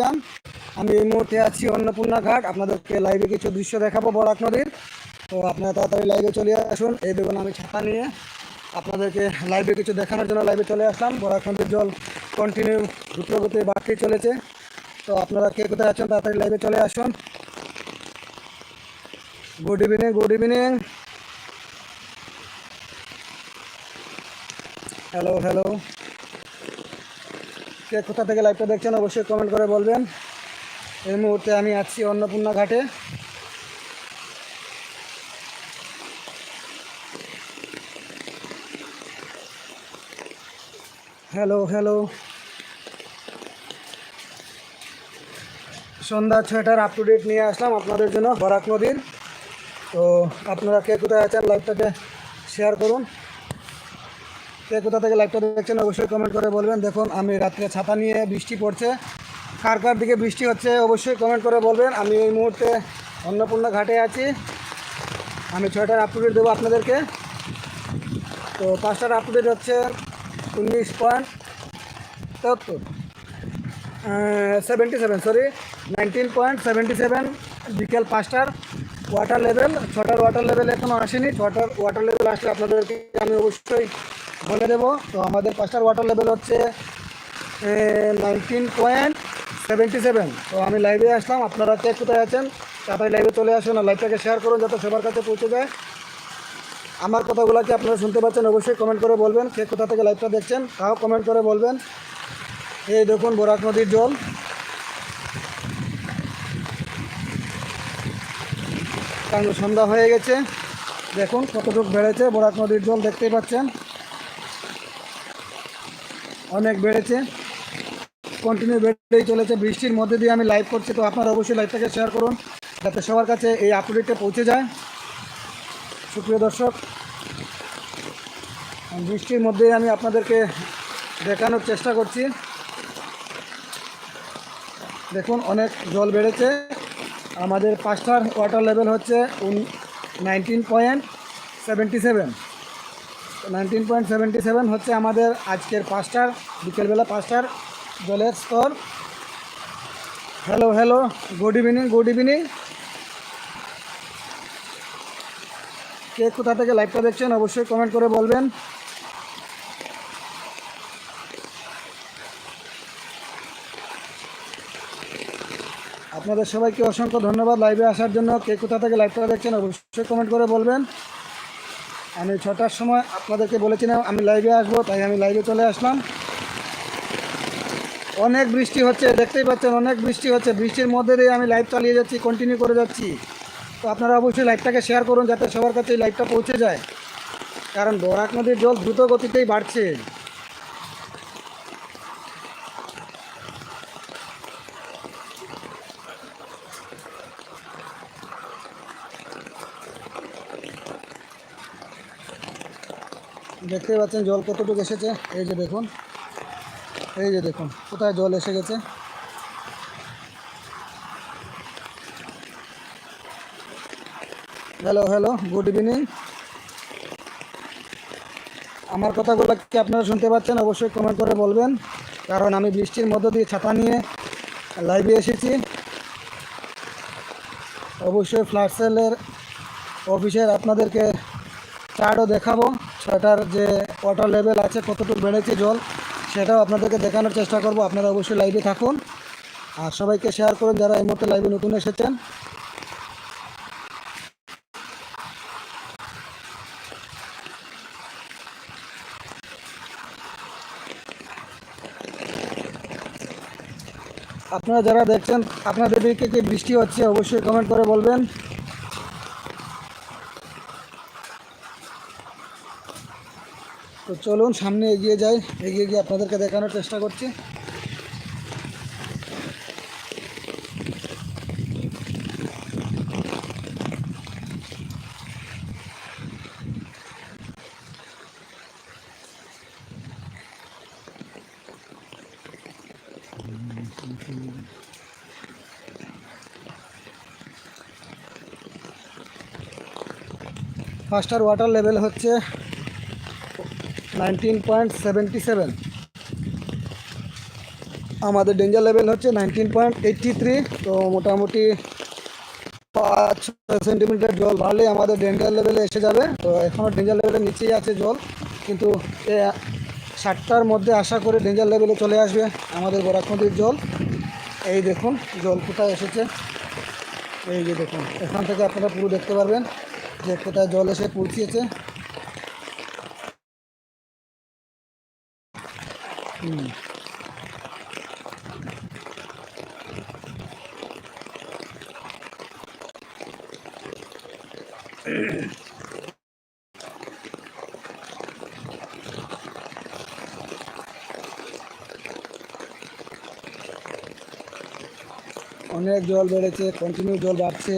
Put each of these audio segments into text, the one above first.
যান আমি এই মুহূর্তে আছি অন্নপূর্ণা ঘাট আপনাদেরকে লাইভে কিছু দৃশ্য দেখাবো বরাক নদীর। তো আপনারা তাড়াতাড়ি লাইভে চলে আসুন। এই দেখুন আমি ছাতা নিয়ে আপনাদেরকে লাইভে কিছু দেখানোর জন্য লাইভে চলে আসলাম। বরাক নদীর জল কন্টিনিউ দ্রুতগতিতে বাড়তেই চলেছে। তো আপনারা কে কোথায় আছেন, তাড়াতাড়ি লাইভে চলে আসুন। Good evening good evening hello hello কে কোথা থেকে লাইভটা দেখছেন অবশ্যই কমেন্ট করে বলবেন। এই মুহূর্তে আমি আছি অন্নপূর্ণা ঘাটে। হ্যালো হ্যালো সন্ধ্যা ছয়টার আপ টু ডেট নিয়ে আসলাম আপনাদের জন্য, বরাক নদীর। তো আপনারা কে কোথায় আছেন লাইভটাকে শেয়ার করুন। কোথা থেকে লাইভটা দেখছেন অবশ্যই কমেন্ট করে বলবেন। দেখুন, আমি রাত্রে ছাতা নিয়ে বৃষ্টি পড়ছে। কার কার দিকে বৃষ্টি হচ্ছে অবশ্যই কমেন্ট করে বলবেন। আমি এই মুহূর্তে অন্নপূর্ণা ঘাটে আছি। আমি ছয়টার আপ দেবো আপনাদেরকে। তো পাঁচটার আপ টু ডেট হচ্ছে উনিশ point তেহত্তর seventy seven sorry nineteen point seventy seven বিকেল পাঁচটার ওয়াটার লেভেল ছটার ওয়াটার লেভেল এখনও আসেনি। ছটার ওয়াটার লেভেল আসলে আপনাদেরকে আমি অবশ্যই বলে দেবো। তো আমাদের পাঁচটার ওয়াটার লেভেল হচ্ছে নাইনটিন পয়েন্ট সেভেন্টি সেভেন তো আমি লাইভে আসলাম, আপনারা কে কোথায় আছেন? তাড়াতাড়ি লাইভে চলে আসুন আর লাইভটাকে শেয়ার করুন যাতে সবার কাছে পৌঁছে যায়। আমার কথাগুলো কি আপনারা শুনতে পাচ্ছেন? অবশ্যই কমেন্ট করে বলবেন, কে কোথা থেকে লাইভটা দেখছেন, তাও কমেন্ট করে বলবেন। এই দেখুন বরাক নদীর জল। কারণ সন্ধ্যা হয়ে গেছে, দেখুন কতটুকু বেড়েছে বরাক নদীর জল, দেখতেই পাচ্ছেন। অনেক বেড়েছে। কন্টিনিউ বেড়েই চলেছে। বৃষ্টির মধ্যে দিয়ে আমি লাইভ করছি, তো আপনারা অবশ্যই লাইভটাকে শেয়ার করুন, যাতে সবার কাছে এই আপডেটটা পৌঁছে যায়। সুপ্রিয় দর্শক, বৃষ্টির মধ্যে আমি আপনাদেরকে দেখানোর চেষ্টা করছি। দেখুন, অনেক জল বেড়েছে। আমাদের পাঁচটার ওয়াটার লেভেল হচ্ছে nineteen point seventy seven nineteen point seventy seven হচ্ছে আমাদের আজকের পাঁচটার, বিকেলবেলা পাঁচটার জলের স্তর। Hello hello good evening good evening কে কোথা থেকে লাইভটা দেখছেন অবশ্যই কমেন্ট করে বলবেন। আপনাদের সবাইকে অসংখ্য ধন্যবাদ লাইভে আসার জন্য। কে কোথা থেকে লাইভটা দেখছেন অবশ্যই কমেন্ট করে বলবেন। আমি ছটার সময় আপনাদেরকে বলেছিলাম, আমি লাইভে আসব, তাই আমি লাইভে চলে আসলাম। অনেক বৃষ্টি হচ্ছে, দেখতেই পাচ্ছেন, অনেক বৃষ্টি হচ্ছে। বৃষ্টির মধ্যে দিয়ে আমি লাইভ চালিয়ে যাচ্ছি কন্টিনিউ করে যাচ্ছি। তো আপনারা অবশ্যই লাইভটাকে শেয়ার করুন, যাতে সবার কাছে এই লাইভটা পৌঁছে যায়। কারণ বরাক নদীর জল দ্রুত গতিতেই বাড়ছে। দেখতেই পাচ্ছেন জল কতটুকু এসেছে? এই যে দেখুন। এই যে দেখুন, কোথায় জল এসে গেছে? হ্যালো হ্যালো গুড ইভিনিং আমার কথাগুলো কি আপনারা শুনতে পাচ্ছেন? অবশ্যই কমেন্ট করে বলবেন। কারণ আমি বৃষ্টির মধ্য দিয়ে ছাতা নিয়ে লাইভে এসেছি। অবশ্যই ফ্ল্যাট সেলের অফিসের আপনাদেরকে চার্টও দেখাবো। ছটার যে ওয়াটার লেভেল আছে, কতটুকু বেড়েছে জল, সেটাও আপনাদেরকে দেখানোর চেষ্টা করব। আপনারা অবশ্যই লাইভে থাকুন। আর সবাইকে শেয়ার করুন যারা এই মুহূর্তে লাইভে নতুন এসেছেন। আপনারা যারা দেখছেন আপনাদের দিকে কি বৃষ্টি হচ্ছে, অবশ্যই কমেন্ট করে বলবেন। তো চলুন সামনে এগিয়ে যাই। এগিয়ে গিয়ে আপনাদেরকে দেখানোর চেষ্টা করছি। ফার্স্টার ওয়াটার লেভেল হচ্ছে নাইনটিন পয়েন্ট সেভেন্টি সেভেন আমাদের ডেঞ্জার লেভেল হচ্ছে নাইনটিন পয়েন্ট এইটটি থ্রি তো মোটামুটি পাঁচ সেন্টিমিটার জল বাড়লে আমাদের ডেঞ্জার লেভেলে এসে যাবে। তো এখনও ডেঞ্জার লেভেলের নিচেই আছে জল, কিন্তু সাতটার মধ্যে আশা করে ডেঞ্জার লেভেলে চলে আসবে আমাদের বরাক নদীর জল। এই দেখুন, জল কোথায় এসেছে? এই যে দেখুন, এখান থেকে আপনারা পুরো দেখতে পারবেন যে কোথায় জল এসে পৌঁছিয়েছে অনেক জল বেড়েছে কন্টিনিউ জল বাড়ছে।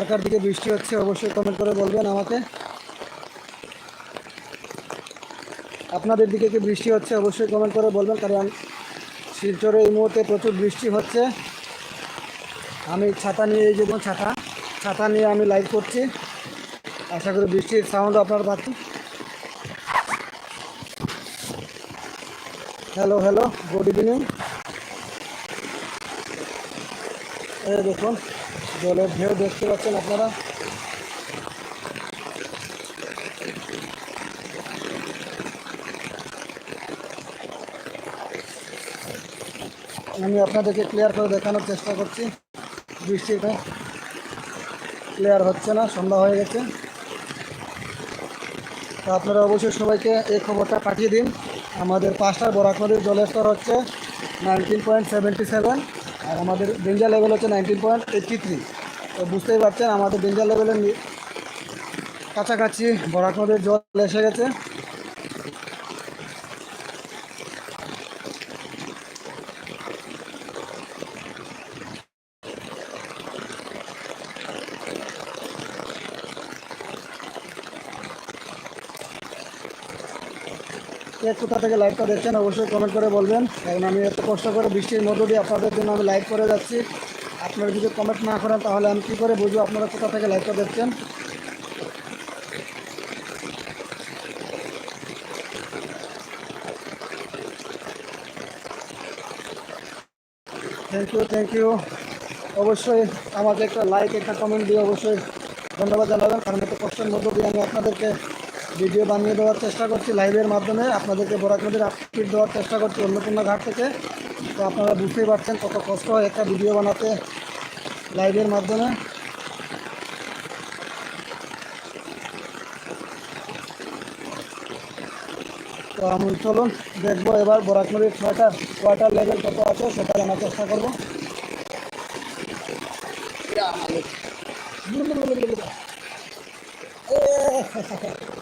কার কার দিকে বৃষ্টি হচ্ছে অবশ্যই কমেন্ট করে বলবেন আমাকে। আপনাদের দিকে কি বৃষ্টি হচ্ছে অবশ্যই কমেন্ট করে বলবেন, কারণ শিলচরে এই মুহূর্তে প্রচুর বৃষ্টি হচ্ছে। আমি ছাতা নিয়ে এই যে ছাতা ছাতা নিয়ে আমি লাইভ করছি। আশা করি বৃষ্টির সাউন্ড আপনার পাচ্ছেন। হ্যালো হ্যালো গুড ইভিনিং দেখুন। জলের ঢেউ দেখতে পাচ্ছেন আপনারা। আমি আপনাদেরকে ক্লিয়ার করে দেখানোর চেষ্টা করছি। বৃষ্টিটা ক্লিয়ার হচ্ছে না, সন্ধ্যা হয়ে গেছে। তো আপনারা অবশ্যই সবাইকে এই খবরটা পাঠিয়ে দিন। আমাদের পাঁচটার বরাক নদীর জলের স্তর হচ্ছে নাইনটিন পয়েন্ট সেভেন্টি সেভেন আর আমাদের ডেঞ্জার লেভেল হচ্ছে নাইনটিন পয়েন্ট এইটটি থ্রি তো বুঝতেই পারছেন, আমাদের ডেঞ্জার লেভেলের কাছাকাছি বরাক নদীর জল এসে গেছে। কে কোথা থেকে লাইভটা দেখছেন অবশ্যই কমেন্ট করে বলবেন। কারণ আমি এত কষ্ট করে বৃষ্টির মধ্য দিয়ে আপনাদের জন্য আমি লাইভ করে যাচ্ছি। আপনারা যদি কমেন্ট না করেন, তাহলে আমি কী করে বুঝব আপনারা কোথা থেকে লাইভটা দেখছেন? থ্যাংক ইউ থ্যাংক ইউ অবশ্যই আমাকে একটা লাইক একটা কমেন্ট দিয়ে অবশ্যই ধন্যবাদ জানাবেন। কারণ এত কষ্টের মধ্য দিয়ে আমি আপনাদেরকে ভিডিও বানিয়ে দেওয়ার চেষ্টা করছি লাইভের মাধ্যমে। আপনাদেরকে বরাক নদীর আপডেট দেওয়ার চেষ্টা করছি অন্নপূর্ণা ঘাট থেকে। তো আপনারা বুঝতেই পারছেন কত কষ্ট হয় একটা ভিডিও বানাতে লাইভের মাধ্যমে। তো আমি চলুন দেখব এবার বরাক নদীর ছয়টার ওয়াটার লেভেল কত আছে সেটা জানার চেষ্টা করব।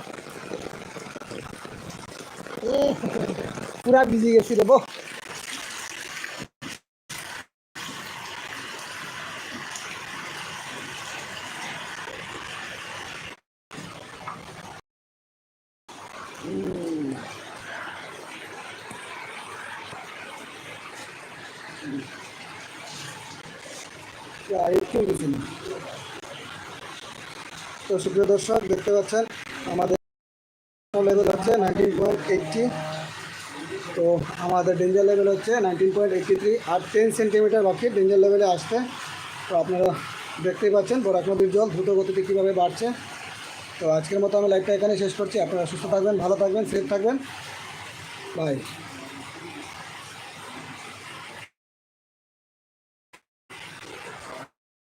পুরা ভিজে গেছি রে বো একটু গেছি না তো সুপ্রিয় দর্শক দেখতে পাচ্ছেন আমাদের লেভেল হচ্ছে নাইনটিন পয়েন্ট এইটটি তো আমাদের ডেঞ্জার লেভেল হচ্ছে নাইনটিন পয়েন্ট এইটটি থ্রি আর টেন সেন্টিমিটার বাকি ডেঞ্জার লেভেলে আসতে তো আপনারা দেখতেই পাচ্ছেন বরাক নদীর জল দ্রুত গতিতে কীভাবে বাড়ছে। তো আজকের মতো আমি লাইভটা এখানে শেষ করছি। আপনারা সুস্থ থাকবেন, ভালো থাকবেন সেফ থাকবেন। বাই